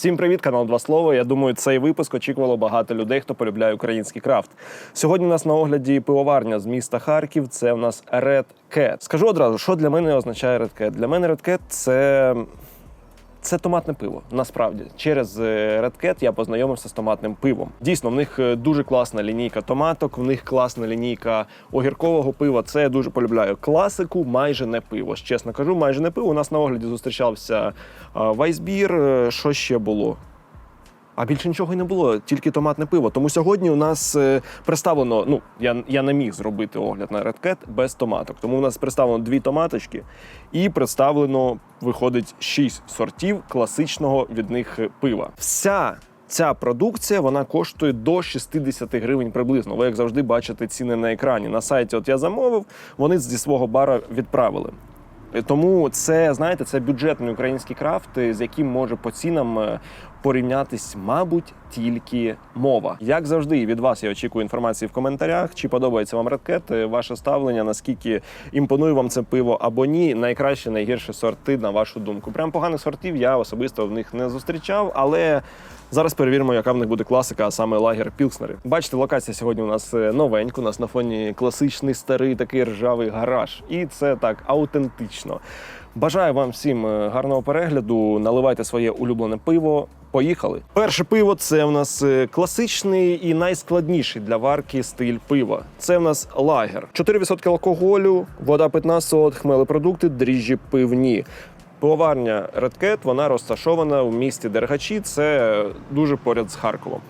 Всім привіт, канал Два Слова. Я думаю, цей випуск очікувало багато людей, хто полюбляє український крафт. Сьогодні у нас на огляді пивоварня з міста Харків. Це у нас Red Cat. Скажу одразу, що для мене означає Red Cat. Для мене Red Cat – це. Це томатне пиво. Насправді через е, Red Cat я познайомився з томатним пивом. Дійсно, в них е, дуже класна лінійка томаток, в них класна лінійка огіркового пива. Це я дуже полюбляю. Класику майже не пиво. Чесно кажу, майже не пиво. У нас на огляді зустрічався Вайсбір. Що ще було? А більше нічого й не було, тільки томатне пиво. Тому сьогодні у нас е, представлено. Ну я, я не міг зробити огляд на Cat без томаток. Тому у нас представлено дві томаточки, і представлено виходить шість сортів класичного від них пива. Вся ця продукція вона коштує до 60 гривень приблизно. Ви як завжди бачите ціни на екрані. На сайті, от я замовив, вони зі свого бара відправили. Тому це знаєте, це бюджетний український крафт, з яким може по цінам е, порівнятись, мабуть, тільки мова. Як завжди, від вас я очікую інформації в коментарях. Чи подобається вам е, ваше ставлення, наскільки імпонує вам це пиво або ні. Найкраще, найгірші сорти, на вашу думку. Прям поганих сортів я особисто в них не зустрічав, але. Зараз перевіримо, яка в них буде класика, а саме лагер Пілснери. Бачите, локація сьогодні у нас е, новенька. У нас на фоні класичний старий такий ржавий гараж. І це так аутентично. Бажаю вам всім е, гарного перегляду. Наливайте своє улюблене пиво. Поїхали. Перше пиво це в нас е, класичний і найскладніший для варки стиль пива. Це в нас лагер. 4% алкоголю, вода питна, солод, хмелепродукти, дріжджі пивні. Пивоварня Red Cat, вона розташована в місті Дергачі. Це дуже поряд з Харковом.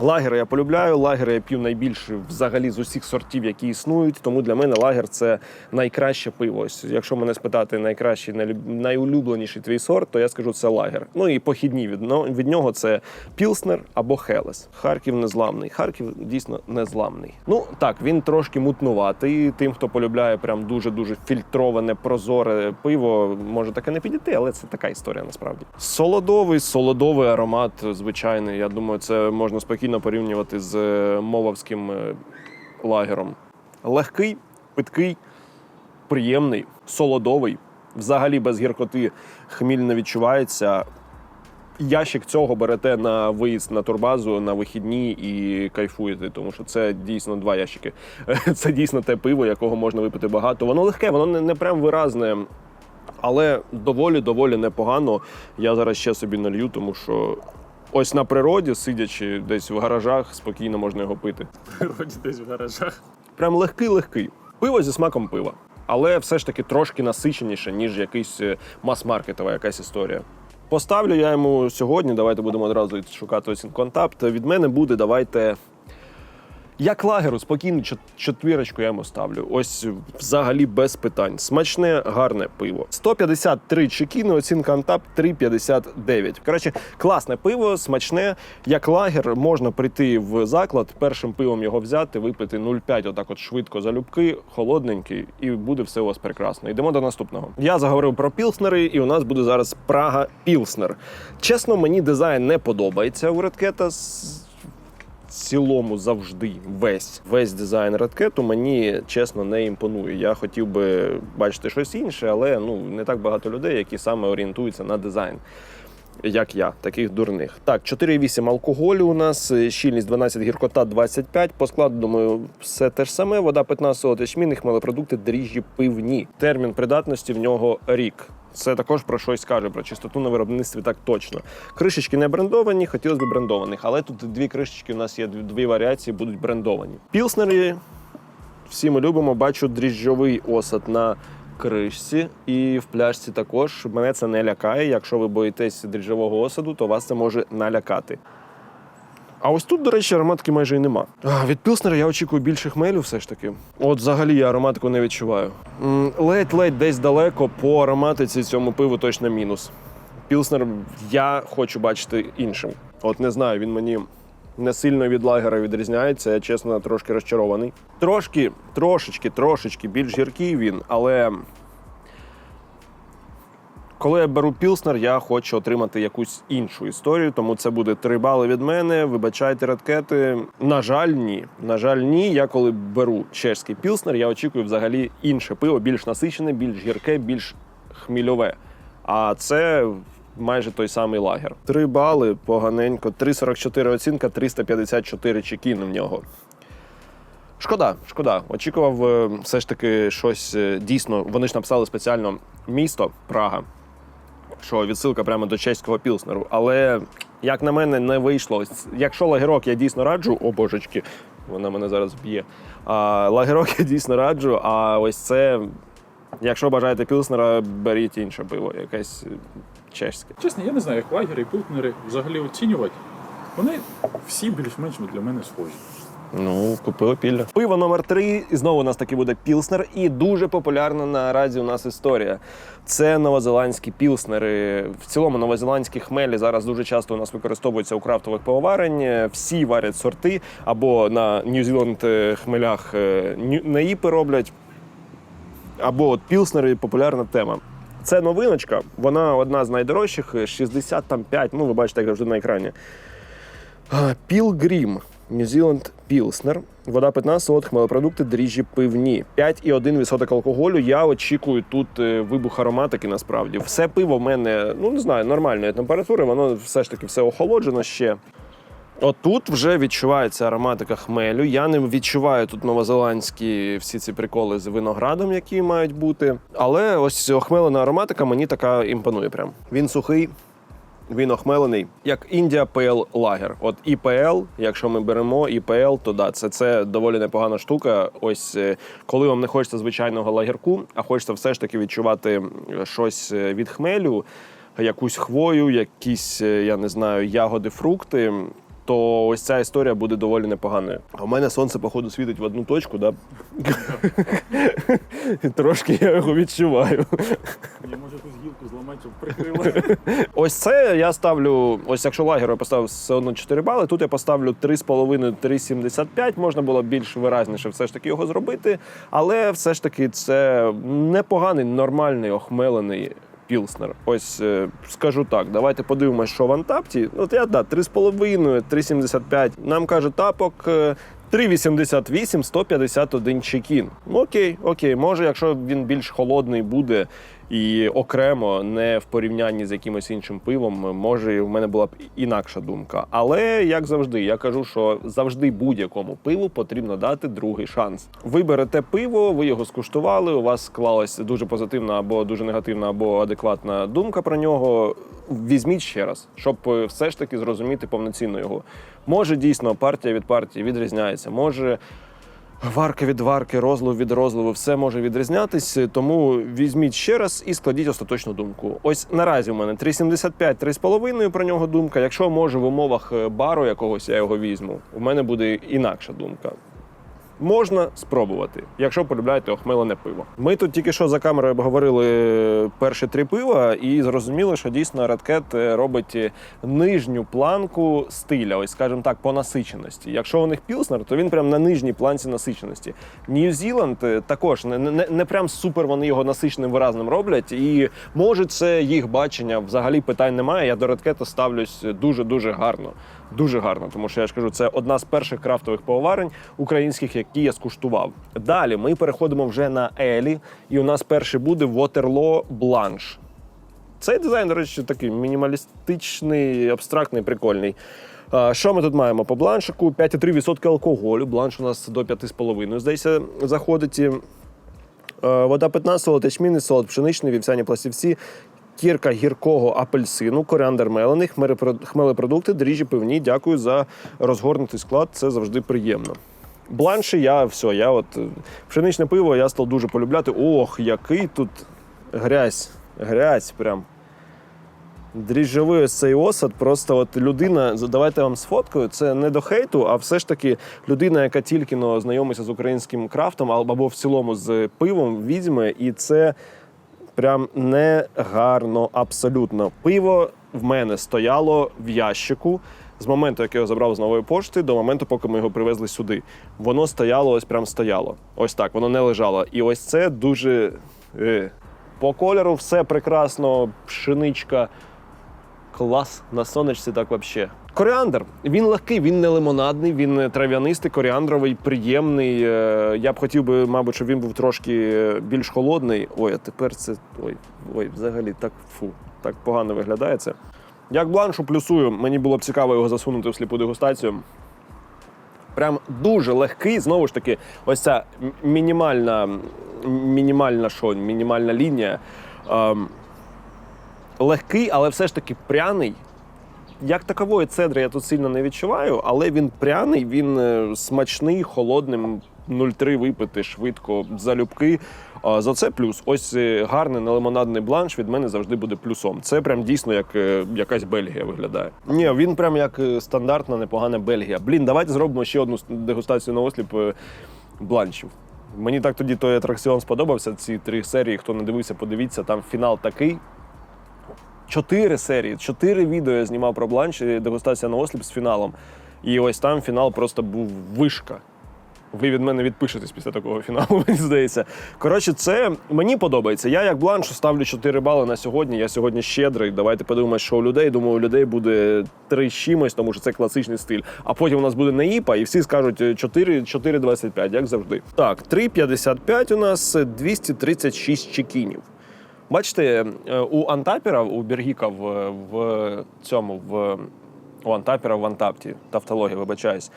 Лагери я полюбляю. Лагери я п'ю найбільше взагалі з усіх сортів, які існують. Тому для мене лагер це найкраще пиво. Ось, якщо мене спитати найкращий, найулюбленіший твій сорт, то я скажу це лагер. Ну і похідні від, но- від нього це Пілснер або Хелес. Харків незламний. Харків дійсно незламний. Ну так, він трошки мутнуватий. Тим, хто полюбляє прям дуже дуже фільтроване, прозоре пиво, може таке не підійти, але це така історія насправді. Солодовий, солодовий аромат, звичайний. Я думаю, це можна спокійно порівнювати з е, мовавським е, лагером. Легкий, питкий, приємний, солодовий. Взагалі без гіркоти хміль не відчувається. Ящик цього берете на виїзд на турбазу на вихідні і кайфуєте, тому що це дійсно два ящики. Це дійсно те пиво, якого можна випити багато. Воно легке, воно не, не прям виразне, але доволі доволі непогано. Я зараз ще собі налью, тому що ось на природі, сидячи десь в гаражах, спокійно можна його пити. природі десь в гаражах. Прям легкий-легкий. Пиво зі смаком пива. Але все ж таки трошки насиченіше, ніж якийсь е, мас-маркетова якась історія. Поставлю я йому сьогодні. Давайте будемо одразу шукати ось контакт. Від мене буде, давайте. Як лагеру, спокійно четвірочку я йому ставлю. Ось взагалі без питань. Смачне, гарне пиво. 153 чекіни, оцінка Антап 3,59. Коротше, класне пиво, смачне. Як лагер, можна прийти в заклад, першим пивом його взяти, випити 0,5 отак от швидко залюбки, холодненький, і буде все у вас прекрасно. Йдемо до наступного. Я заговорив про пілснери, і у нас буде зараз Прага Пілснер. Чесно, мені дизайн не подобається у Редкета цілому завжди весь весь дизайн Redcat мені чесно не імпонує. Я хотів би бачити щось інше, але ну не так багато людей, які саме орієнтуються на дизайн. Як я, таких дурних. Так, 4,8 алкоголю у нас, е, щільність 12, гіркота 25. По складу, думаю, все те ж саме. Вода 15 солод ячмінний, хмелепродукти, дріжджі пивні. Термін придатності в нього рік. Це також про щось каже, про чистоту на виробництві так точно. Кришечки не брендовані, хотілося б брендованих, але тут дві кришечки у нас є, дві варіації будуть брендовані. Пілснери всі ми любимо, бачу дріжджовий осад на кришці і в пляшці також. Мене це не лякає. Якщо ви боїтесь дріжджового осаду, то вас це може налякати. А ось тут, до речі, ароматики майже і нема. А, від Пілснера я очікую більше хмелю, все ж таки. От взагалі я ароматику не відчуваю. Ледь-ледь десь далеко по ароматиці цьому пиву точно мінус. Пілснер я хочу бачити іншим. От не знаю, він мені не сильно від лагера відрізняється. Я чесно трошки розчарований. Трошки, трошечки, трошечки більш гіркий він, але коли я беру пілснер, я хочу отримати якусь іншу історію, тому це буде три бали від мене. Вибачайте, редкети. На жаль, ні. На жаль, ні. Я коли беру чешський пілснер, я очікую взагалі інше пиво, більш насичене, більш гірке, більш хмільове. А це майже той самий лагер. Три бали поганенько, 3,44 оцінка, 354 чекін в нього. Шкода, шкода. Очікував е, все ж таки щось е, дійсно. Вони ж написали спеціально місто Прага, що відсилка прямо до чеського пілснеру. Але, як на мене, не вийшло. Якщо лагерок я дійсно раджу, о божечки, вона мене зараз б'є. Лагерок я дійсно раджу, а ось це, якщо бажаєте пілснера, беріть інше пиво, якесь е, чеське. Чесно, я не знаю, як лагери і пилтнери взагалі оцінювати. Вони всі більш-менш для мене схожі. Ну, купили пілля. Пиво номер три. І знову у нас таки буде пілснер. І дуже популярна наразі у нас історія. Це новозеландські пілснери. В цілому новозеландські хмелі зараз дуже часто у нас використовуються у крафтових пивоварень. Всі варять сорти або на Нью-Зіланд е, хмелях е, наїпи роблять. Або от пілснери популярна тема. Це новиночка, вона одна з найдорожчих, 65, ну ви бачите, як завжди на екрані. Пілгрім. New Zealand Pilsner. Вода питна, солод, хмелепродукти, дріжджі пивні. 5,1% алкоголю. Я очікую тут е, вибух ароматики насправді. Все пиво в мене, ну не знаю, нормальної температури, воно все ж таки все охолоджено ще. Отут вже відчувається ароматика хмелю. Я не відчуваю тут новозеландські всі ці приколи з виноградом, які мають бути. Але ось охмелена ароматика мені така імпонує. Прям він сухий. Він охмелений, як Індія ПЛ лагер. От ІПЛ, якщо ми беремо ІПЛ, то да, це, це доволі непогана штука. Ось е, коли вам не хочеться звичайного лагерку, а хочеться все ж таки відчувати щось е, від хмелю, якусь хвою, якісь, е, я не знаю, ягоди, фрукти. То ось ця історія буде доволі непоганою. А у мене сонце, походу, світить в одну точку, да? Трошки я його відчуваю. Я може якусь гілку зламати, щоб прикрили. Ось це я ставлю. Ось якщо лагер я поставив все одно 4 бали, тут я поставлю 3,5-3,75. Можна було більш виразніше все ж таки його зробити. Але все ж таки це непоганий, нормальний, охмелений. Пілснер. Ось е, скажу так, давайте подивимось, що в Антапті. От я да, 3,5, 3,75. Нам каже тапок. е, 3,88, 151 чекін. Ну, окей, окей. Може, якщо він більш холодний буде і окремо, не в порівнянні з якимось іншим пивом, може, в мене була б інакша думка. Але як завжди, я кажу, що завжди будь-якому пиву потрібно дати другий шанс. Ви берете пиво, ви його скуштували. У вас склалася дуже позитивна або дуже негативна, або адекватна думка про нього. Візьміть ще раз, щоб е, все ж таки зрозуміти повноцінно його. Може, дійсно, партія від партії відрізняється. Може. Варка від варки, розлив від розливу, все може відрізнятись, тому візьміть ще раз і складіть остаточну думку. Ось наразі у мене 3,75, 3,5 про нього думка. Якщо може в умовах е, бару якогось я його візьму, у мене буде інакша думка. Можна спробувати, якщо полюбляєте охмелене пиво. Ми тут тільки що за камерою обговорили перші три пива і зрозуміли, що дійсно е, робить е, нижню планку стиля, ось скажімо так, по насиченості. Якщо у них пілснер, то він прям на нижній планці насиченості. Нью-Зіланд е, також не, не, не прям супер вони його насиченим виразним роблять. І може це їх бачення. Взагалі питань немає. Я до Redcat ставлюсь дуже дуже гарно. Дуже гарно, тому що я ж кажу, це одна з перших крафтових пивоварень українських, які я скуштував. Далі ми переходимо вже на Елі, і у нас перший буде Waterloo Blanche. Цей дизайн, до речі, такий мінімалістичний, абстрактний, прикольний. Що ми тут маємо по бланшику? 5,3% алкоголю. Бланш у нас до 5,5%, здається, заходить. Е, Вода питна, солод ячмінний, солод пшеничний, вівсяні пластівці, кірка гіркого апельсину, коріандр мелений, хмелепродукти, дріжджі пивні. Дякую за розгорнутий склад. Це завжди приємно. Бланші, я все, я от е, пшеничне пиво я став дуже полюбляти. Ох, який тут грязь, грязь прям. Дріжджовий цей осад, просто от людина, давайте вам сфоткаю, це не до хейту, а все ж таки людина, яка тільки но знайомиться з українським крафтом або в цілому з пивом, візьме, і це прям не гарно абсолютно. Пиво в мене стояло в ящику з моменту, як я його забрав з нової пошти, до моменту, поки ми його привезли сюди. Воно стояло, ось прям стояло. Ось так, воно не лежало. І ось це дуже. Е. По кольору все прекрасно, пшеничка. Клас, на сонечці так вообще. Коріандр. Він легкий, він не лимонадний, він трав'янистий, коріандровий, приємний. Е, Я б хотів би, мабуть, щоб він був трошки е, більш холодний. Ой, а тепер це. Ой, ой, взагалі так фу, так погано виглядає це. Як бланшу плюсую, мені було б цікаво його засунути в сліпу дегустацію. Прям дуже легкий. Знову ж таки, ось ця мінімальна, мінімальна що, мінімальна лінія. Ем, легкий, але все ж таки пряний. Як такової цедри я тут сильно не відчуваю, але він пряний, він е, смачний, холодним. 0,3 випити швидко залюбки. За це плюс. Ось е, гарний нелимонадний бланш від мене завжди буде плюсом. Це прям дійсно як е, якась Бельгія виглядає. Ні, він прям як стандартна непогана Бельгія. Блін, давайте зробимо ще одну дегустацію на осліп бланшів. Мені так тоді той атракціон сподобався. Ці три серії. Хто не дивився, подивіться. Там фінал такий. Чотири серії, чотири відео я знімав про бланш, і дегустація на осліп з фіналом. І ось там фінал просто був вишка. Ви від мене відпишетесь після такого фіналу, мені здається. Коротше, це мені подобається. Я як бланшу ставлю 4 бали на сьогодні. Я сьогодні щедрий. Давайте подивимося, що у людей. Думаю, у людей буде 3 з чимось, тому що це класичний стиль. А потім у нас буде не ІПА, і всі скажуть 4, 4,25, як завжди. Так, 3,55 у нас 236 чекінів. Бачите, е, у Антапера, у Бергіка в, в цьому в у Антапера в Антапті, тавтологія, вибачаюсь,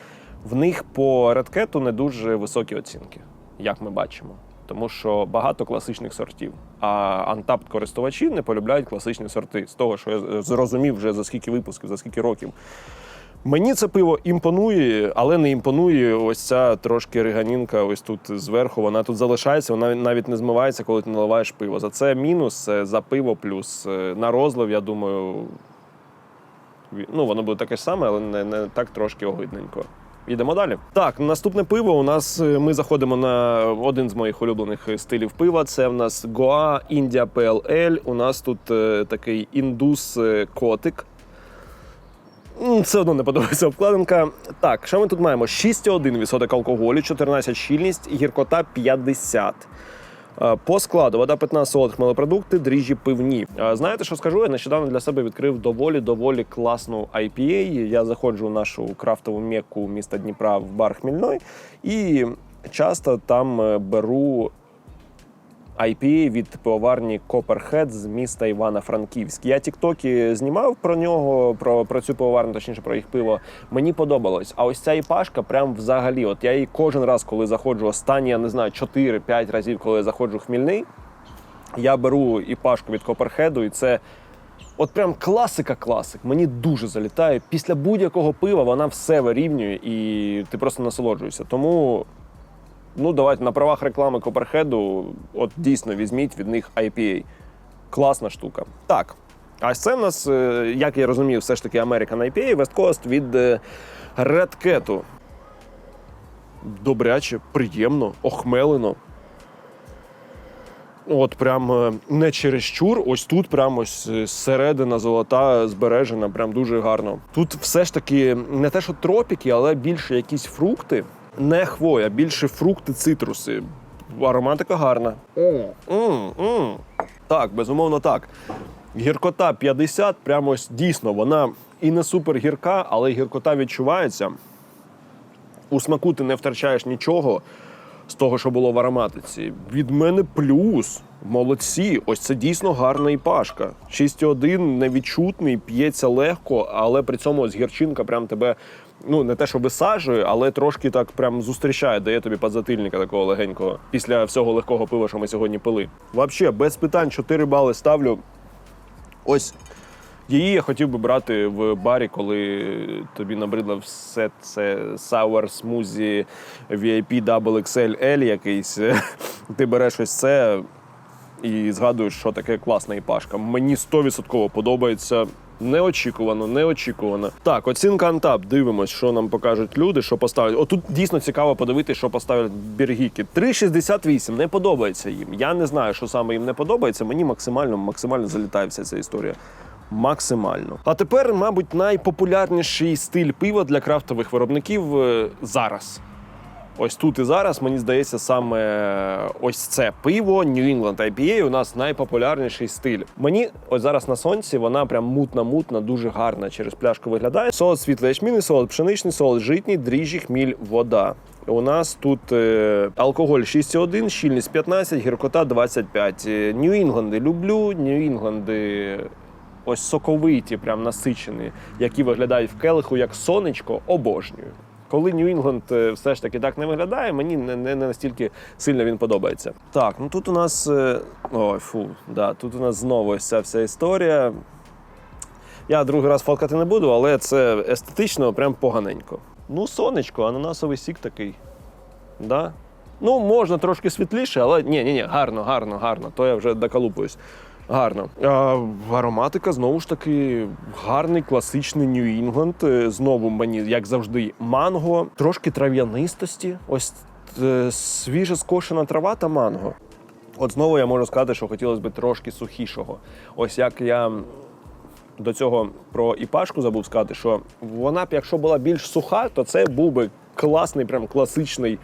в них по редкету не дуже високі оцінки, як ми бачимо. Тому що багато класичних сортів. А антапт користувачі не полюбляють класичні сорти з того, що я зрозумів вже за скільки випусків, за скільки років. Мені це пиво імпонує, але не імпонує ось ця трошки риганінка ось тут зверху. Вона тут залишається, вона навіть не змивається, коли ти наливаєш пиво. За це мінус, е, за пиво плюс. Е, На розлив, я думаю, ну, воно буде таке ж саме, але не, не так трошки огидненько. Йдемо далі. Так, наступне пиво. У нас е, ми заходимо на один з моїх улюблених стилів пива. Це в нас Goa India PLL. У нас тут такий індус котик. М, Все одно не подобається обкладинка. Так, що ми тут маємо? 6,1% алкоголю, 14 щільність, гіркота 50. Е, По складу вода питна, солод, хмелепродукти, дріжджі пивні. Е, Знаєте, що скажу? Я нещодавно для себе відкрив доволі доволі класну IPA. Я заходжу в нашу крафтову мекку міста Дніпра в бар Хмільной і часто там е, беру IPA від пивоварні Copperhead з міста Івано-Франківськ. Я тіктоки знімав про нього, про, про цю пивоварню, точніше про їх пиво. Мені подобалось. А ось ця іпашка, прям взагалі, от я її кожен раз, коли заходжу, останні, я не знаю, 4-5 разів, коли я заходжу Хмільний, я беру іпашку від Copperhead, і це. От прям класика класик. Мені дуже залітає. Після будь-якого пива вона все вирівнює і ти просто насолоджуєшся. Тому Ну, давайте на правах реклами Коперхеду, от дійсно візьміть від них IPA. Класна штука. Так. А це в нас, е, як я розумію, все ж таки American IPA, West Coast від Cat. Добряче, приємно, охмелено. От прям е, не чересчур, ось тут прям ось е, середина золота збережена, прям дуже гарно. Тут все ж таки не те, що тропіки, але більше якісь фрукти. Не хвоя, більше фрукти, цитруси. Ароматика гарна. М. Так, безумовно, так. Гіркота 50, прямо ось дійсно, вона і не супер гірка, але гіркота відчувається. У смаку ти не втрачаєш нічого з того, що було в ароматиці. Від мене плюс. Молодці, ось це дійсно гарна іпашка. 6,1 невідчутний, п'ється легко, але при цьому ось гірчинка прям тебе. Ну, не те, що висаджує, але трошки так прям зустрічає, дає тобі подзатильника такого легенького після всього легкого пива, що ми сьогодні пили. Взагалі, без питань 4 бали ставлю. Ось Її я хотів би брати в барі, коли тобі набридло все це sour смузі VIP Double XL L якийсь. Ти береш ось це і згадуєш, що таке класна іпашка. Мені 100% подобається. Неочікувано, неочікувано. Так, оцінка Антап. Дивимось, що нам покажуть люди, що поставлять. Отут дійсно цікаво подивитися, що поставлять біргіки. 3,68 не подобається їм. Я не знаю, що саме їм не подобається. Мені максимально, максимально залітає вся ця історія. Максимально. А тепер, мабуть, найпопулярніший стиль пива для крафтових виробників е, зараз. Ось тут і зараз, мені здається, саме ось це пиво New England IPA у нас найпопулярніший стиль. Мені ось зараз на сонці вона прям мутна-мутна, дуже гарна через пляшку виглядає. Солод світлий ячмінний, солод пшеничний, солод житній, дріжджі, хміль, вода. У нас тут е, алкоголь 6,1, щільність 15, гіркота 25. Е, Нью-Інгланди люблю, Нью-Інгланди ось соковиті, прям насичені, які виглядають в келиху як сонечко, обожнюю. Коли Нью-Інгланд е, все ж таки так не виглядає, мені не, не, не настільки сильно він подобається. Так, ну тут у нас. е, Ой, фу, да, тут у нас знову ось вся історія. Я другий раз фоткати не буду, але це естетично прям поганенько. Ну, сонечко, ананасовий сік такий. Да? Ну, можна трошки світліше, але ні, ні, ні, гарно, гарно, гарно. То я вже доколупуюсь. Гарно. А, ароматика знову ж таки гарний класичний England. Е, Знову мені, як завжди, манго, трошки трав'янистості. Ось е, свіже скошена трава та манго. От знову я можу сказати, що хотілося б трошки сухішого. Ось як я до цього про іпашку забув сказати, що вона б, якщо була більш суха, то це був би класний, прям класичний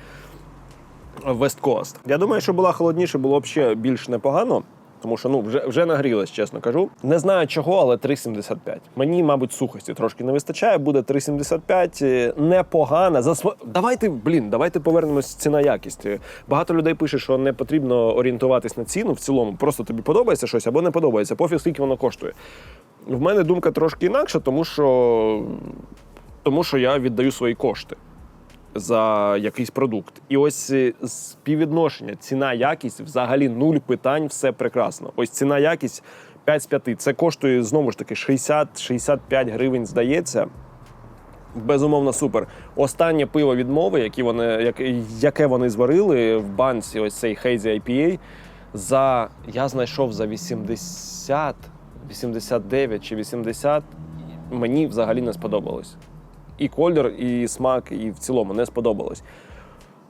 Coast. Я думаю, що була холодніше, було б ще більш непогано. Тому що ну вже вже нагрілась, чесно кажу. Не знаю чого, але 3,75. Мені, мабуть, сухості трошки не вистачає. Буде 3,75. е, Непогана. За сво... Давайте, блін, давайте повернемось ціна якість. Е, Багато людей пише, що не потрібно орієнтуватись на ціну в цілому. Просто тобі подобається щось або не подобається. Пофіг, скільки воно коштує. В мене думка трошки інакша, тому що, тому що я віддаю свої кошти за якийсь продукт. І ось е, співвідношення ціна якість взагалі нуль питань, все прекрасно. Ось ціна якість 5 з 5. Це коштує знову ж таки 60-65 гривень, здається. Безумовно, супер. Останнє пиво відмови, які вони, яке, яке вони зварили в банці, ось цей Hazy IPA, за я знайшов за 80, 89 чи 80. Мені взагалі не сподобалось. І колір, і смак, і в цілому не сподобалось.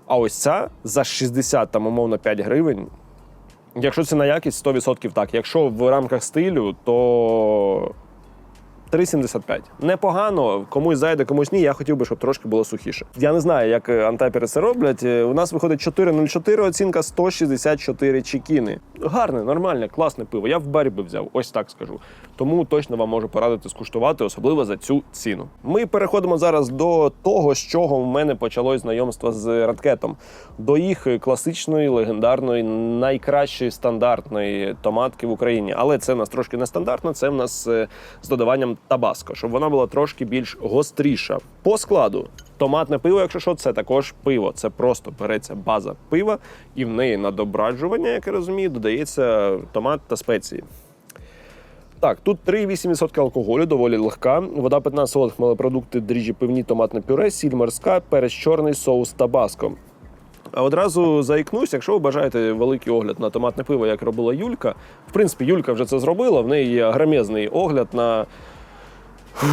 А ось ця за 60, там, умовно, 5 гривень. Якщо це на якість, 100% так. Якщо в рамках стилю, то 3,75. Непогано, комусь зайде, комусь ні. Я хотів би, щоб трошки було сухіше. Я не знаю, як е, антапери це роблять. Е, У нас виходить 4,04 оцінка, 164 чекіни. Гарне, нормальне, класне пиво. Я в барі би взяв, ось так скажу. Тому точно вам можу порадити скуштувати, особливо за цю ціну. Ми переходимо зараз до того, з чого в мене почалось знайомство з Радкетом. До їх класичної, легендарної, найкращої стандартної томатки в Україні. Але це в нас трошки нестандартно, це в нас е, з додаванням табаско, щоб вона була трошки більш гостріша. По складу. Томатне пиво, якщо що, це також пиво. Це просто береться база пива, і в неї на добраджування, як я розумію, додається томат та спеції. Так, тут 3,8% алкоголю, доволі легка. Вода 15 солод, хмелепродукти, дріжджі пивні, томатне пюре, сіль морська, перець чорний, соус табаско. А одразу заікнусь, якщо ви бажаєте великий огляд на томатне пиво, як робила Юлька. В принципі, Юлька вже це зробила. В неї є громезний огляд на,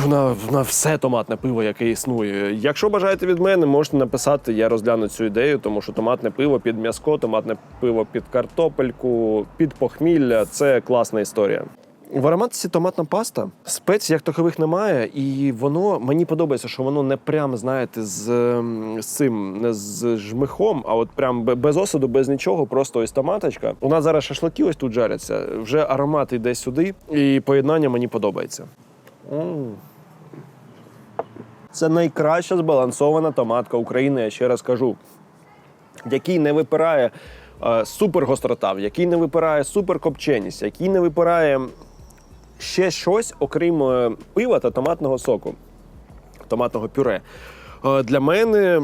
на, на все томатне пиво, яке існує. Якщо бажаєте від мене, можете написати, я розгляну цю ідею, тому що томатне пиво під м'язко, томатне пиво під картопельку, під похмілля це класна історія. В ароматиці томатна паста. Спецій як такових немає, і воно мені подобається, що воно не прям, знаєте, з, ем, з цим не з жмихом, а от прям без осаду, без нічого, просто ось томаточка. У нас зараз шашлики ось тут жаряться. Вже аромат йде сюди, і поєднання мені подобається. М. Це найкраща збалансована томатка України, я ще раз кажу який не випирає е, супергострота, в який не випирає суперкопченість, який не випирає ще щось, окрім е, пива та томатного соку, томатного пюре. Е, для мене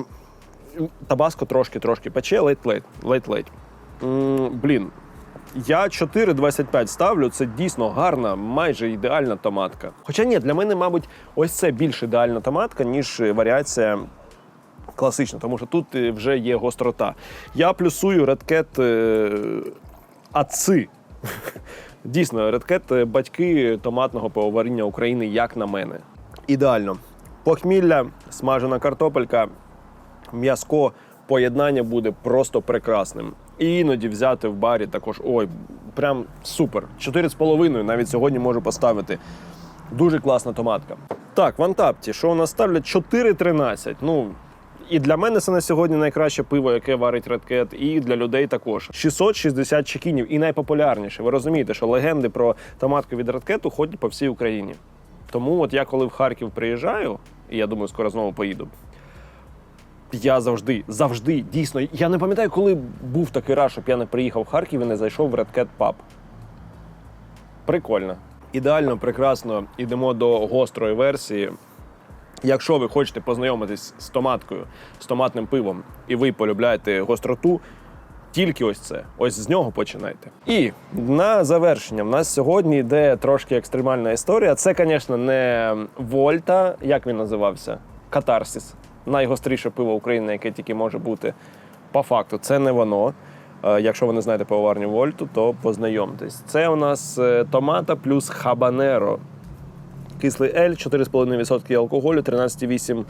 табаско трошки-трошки пече, ледь-ледь. Блін. Я 4,25 ставлю. Це дійсно гарна, майже ідеальна томатка. Хоча ні, для мене, мабуть, ось це більш ідеальна томатка, ніж варіація класична, тому що тут е, вже є гострота. Я плюсую редкет аци. Дійсно, редкет е, батьки томатного пивоваріння України, як на мене. Ідеально. Похмілля, смажена картопелька, м'язко, поєднання буде просто прекрасним. І іноді взяти в барі також. Ой, прям супер. 4,5 навіть сьогодні можу поставити. Дуже класна томатка. Так, в Антапті, що у нас ставлять 4,13. Ну, І для мене це на сьогодні найкраще пиво, яке варить Red Cat, і для людей також. 660 чекінів і найпопулярніше. Ви розумієте, що легенди про томатку від Red Cat ходять по всій Україні. Тому от я коли в Харків приїжджаю, і я думаю, скоро знову поїду. Я завжди, завжди, дійсно, я не пам'ятаю, коли був такий раз, щоб я не приїхав в Харків і не зайшов в Red Cat Pub. Прикольно. Ідеально, прекрасно йдемо до гострої версії. Якщо ви хочете познайомитись з томаткою, з томатним пивом, і ви полюбляєте гостроту, тільки ось це. Ось з нього починайте. І на завершення, в нас сьогодні йде трошки екстремальна історія. Це, звісно, не Вольта, як він називався? Катарсіс. Найгостріше пиво України, яке тільки може бути. По факту, це не воно. Е, Якщо ви не знаєте пивоварню Вольту, то познайомтесь. Це у нас е, томата плюс хабанеро. Кислий ель, 4,5% алкоголю, 13,8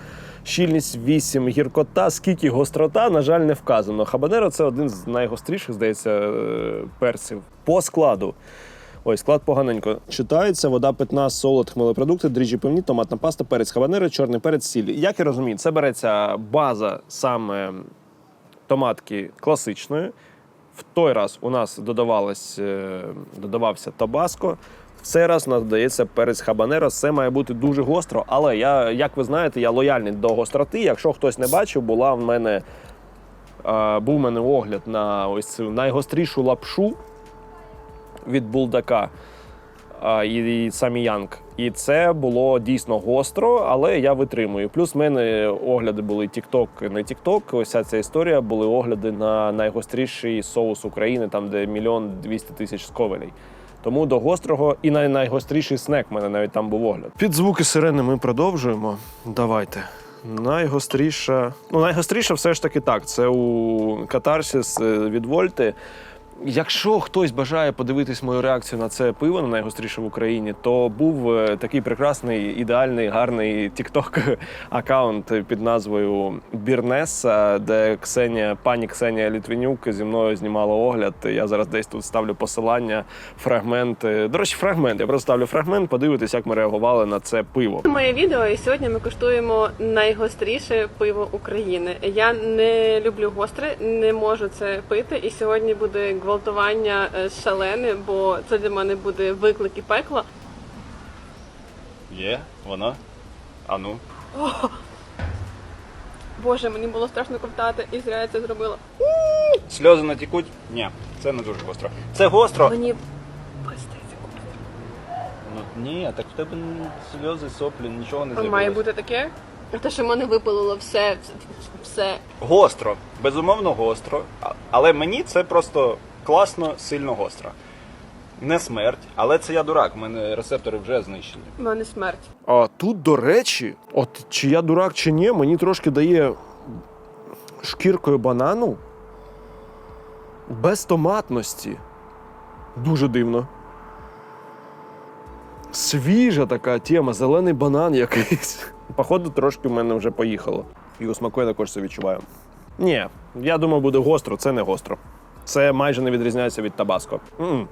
щільність, 8 гіркота. Скільки гострота, на жаль, не вказано. Хабанеро це один з найгостріших, здається, е, перців. По складу. Ой, склад поганенько читається. Вода питна, солод, хмелепродукти, дріжджі пивні, томатна паста, перець хабанеро, чорний перець, сіль. Як я розумію, це береться база саме томатки класичної. В той раз у нас додавалось, е, додавався табаско. В цей раз у нас додається перець хабанеро. Це має бути дуже гостро. Але я, як ви знаєте, я лояльний до гостроти. Якщо хтось не бачив, була в мене е, був в мене огляд на ось цю найгострішу лапшу від булдака а, і, і самі І це було дійсно гостро, але я витримую. Плюс в мене огляди були TikTok, не TikTok, Ось ця історія були огляди на найгостріший соус України, там де мільйон двісті тисяч сковелей. Тому до гострого і най- найгостріший снек в мене навіть там був огляд. Під звуки сирени ми продовжуємо. Давайте. Найгостріша. Ну, найгостріша все ж таки так. Це у Катарсіс е, від Вольти. Якщо хтось бажає подивитись мою реакцію на це пиво, на найгостріше в Україні, то був е, такий прекрасний, ідеальний, гарний TikTok аккаунт під назвою Бірнеса, де Ксенія, пані Ксенія Літвінюк зі мною знімала огляд. Я зараз десь тут ставлю посилання, фрагмент. До речі, фрагмент. Я просто ставлю фрагмент, подивитись, як ми реагували на це пиво. Моє відео, і сьогодні ми коштуємо найгостріше пиво України. Я не люблю гостре, не можу це пити. І сьогодні буде гвалтування е, шалене, бо це для мене буде виклик і пекло. Є, вона. А ну. Боже, мені було страшно ковтати, і зря я це зробила. Сльози натікуть? Ні, це не дуже гостро. Це гостро. Мені пиздиться. Ну ні, так в тебе сльози, соплі, нічого не А з'явилось. має бути таке? Те, що в мене випалило все, все. Гостро, безумовно, гостро. Але мені це просто класно, сильно гостро. Не смерть, але це я дурак, у мене рецептори вже знищені. В мене смерть. А тут, до речі, от чи я дурак, чи ні, мені трошки дає шкіркою банану без томатності. Дуже дивно. Свіжа така тема, зелений банан якийсь. Походу, трошки в мене вже поїхало. І у смаку я також це відчуваю. Ні, я думаю, буде гостро, це не гостро. Це майже не відрізняється від табаско. М-м.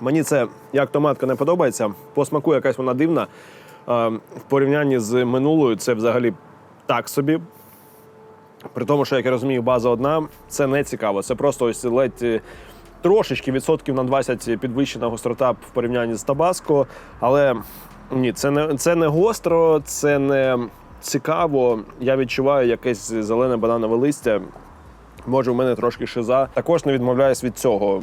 Мені це як томатка не подобається. По смаку якась вона дивна. Е, В порівнянні з минулою це взагалі так собі. При тому, що, як я розумію, база одна, це не цікаво. Це просто ось ледь е, трошечки відсотків на 20 підвищена гострота в порівнянні з табаско. Але ні, це не, це не гостро, це не цікаво. Я відчуваю якесь зелене бананове листя. Може, в мене трошки шиза. Також не відмовляюсь від цього.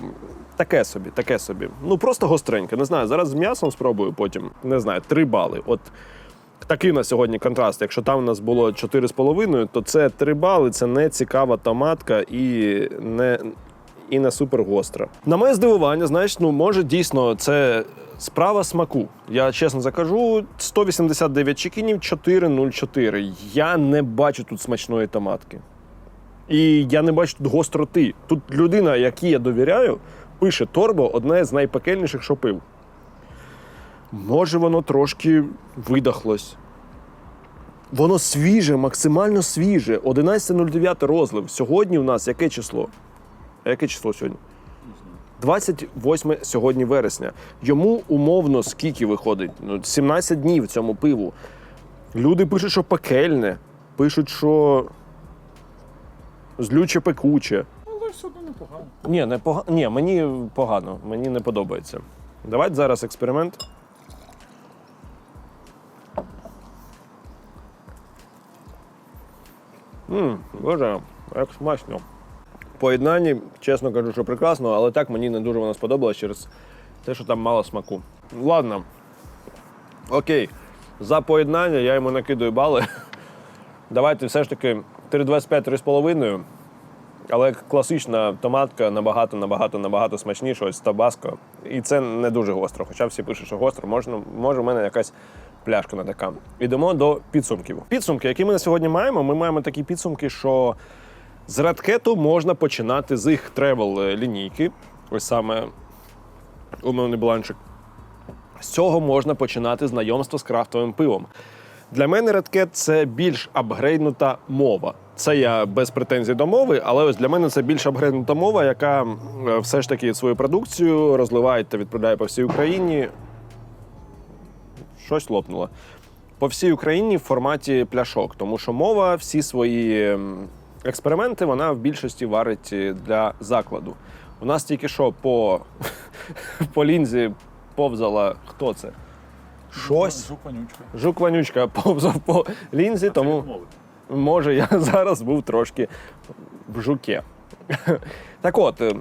Таке собі, таке собі. Ну просто гостреньке. Не знаю. Зараз з м'ясом спробую потім. Не знаю, три бали. От такий на сьогодні контраст. Якщо там у нас було 4,5, то це 3 бали, це не цікава томатка і не. І не супер гостра. На моє здивування, знаєш, ну може дійсно це справа смаку. Я чесно закажу, 189 чекінів, 4,04. Я не бачу тут смачної томатки. І я не бачу тут гостроти. Тут людина, якій я довіряю, пише торбо одне з найпекельніших, що пив. Може, воно трошки видахлось. Воно свіже, максимально свіже. 11.09 розлив. Сьогодні у нас яке число? Яке число сьогодні? 28 сьогодні вересня. Йому умовно скільки виходить? Ну, 17 днів цьому пиву. Люди пишуть, що пекельне, пишуть, що злюче пекуче. Але все одно непогано. Ні, не пога... Ні, мені погано, мені не подобається. Давайте зараз експеримент. Мм, боже, як смачно. Поєднанні, чесно кажу, що прекрасно, але так мені не дуже воно сподобалось через те, що там мало смаку. Ладно. Окей. За поєднання я йому накидаю бали. Давайте все ж таки 3,25-3,5. Але класична томатка набагато, набагато, набагато смачніша, ось табаско. І це не дуже гостро. Хоча всі пишуть, що гостро, можна, може, в мене якась пляшка не така. Ідемо до підсумків. Підсумки, які ми на сьогодні маємо, ми маємо такі підсумки, що з радкету можна починати з їх тревел лінійки. Ось саме умовний бланчик. З цього можна починати знайомство з крафтовим пивом. Для мене Redcat – це більш апгрейднута мова. Це я без претензій до мови, але ось для мене це більш апгрейднута мова, яка е, все ж таки свою продукцію розливає та відправляє по всій Україні. Щось лопнуло. По всій Україні в форматі пляшок, тому що мова всі свої експерименти вона в більшості варить е, для закладу. У нас тільки що по, по лінзі повзала хто це? Щось. Жук вонючка. Жук вонючка повзав по лінзі, тому може я зараз був трошки в жуке. Так от, е,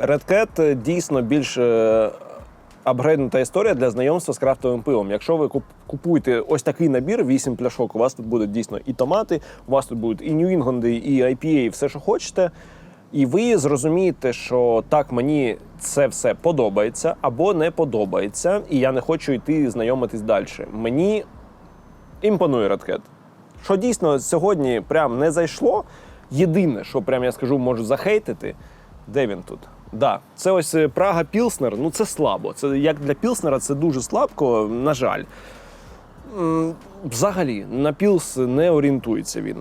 Red Cat дійсно більш е, апгрейднута історія для знайомства з крафтовим пивом. Якщо ви купуєте ось такий набір, 8 пляшок, у вас тут будуть дійсно і томати, у вас тут будуть і Нью-Інгланди, і IPA, і все, що хочете. І ви зрозумієте, що так мені це все подобається або не подобається, і я не хочу йти знайомитись далі. Мені імпонує Redcat. Що дійсно сьогодні прям не зайшло. Єдине, що прям я скажу, можу захейтити, де він тут? Да, це ось е, Прага Пілснер. Ну це слабо. Це як для Пілснера це дуже слабко, на жаль. Взагалі, на Пілс не орієнтується він.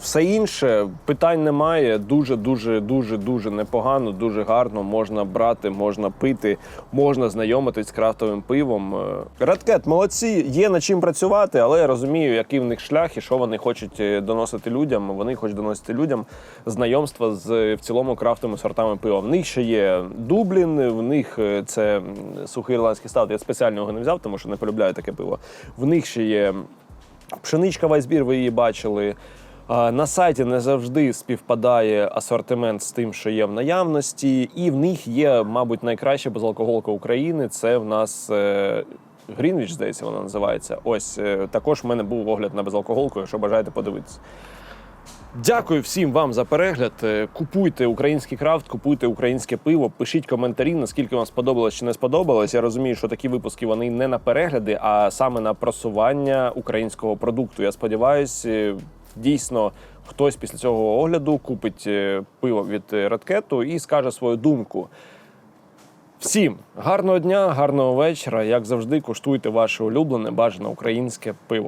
Все інше питань немає. Дуже, дуже, дуже, дуже непогано, дуже гарно. Можна брати, можна пити, можна знайомитись з крафтовим пивом. Радкет, молодці, є над чим працювати, але я розумію, який в них шлях і що вони хочуть е, доносити людям. Вони хочуть доносити людям знайомства з в цілому крафтовими сортами пива. В них ще є Дублін, в них е, це сухий ірландський стат. Я спеціально його не взяв, тому що не полюбляю таке пиво. В них ще є Пшеничка Вайсбір, ви її бачили. На сайті не завжди співпадає асортимент з тим, що є в наявності, і в них є, мабуть, найкраща безалкоголка України. Це в нас е, Грінвіч, здається, вона називається. Ось е, також в мене був огляд на безалкоголку, якщо бажаєте подивитися. Дякую всім вам за перегляд. Е, Купуйте український крафт, купуйте українське пиво. Пишіть коментарі, наскільки вам сподобалось чи не сподобалось. Я розумію, що такі випуски вони не на перегляди, а саме на просування українського продукту. Я сподіваюся, дійсно хтось після цього огляду купить е, пиво від е, Радкету і скаже свою думку. Всім гарного дня, гарного вечора. Як завжди, куштуйте ваше улюблене бажане українське пиво.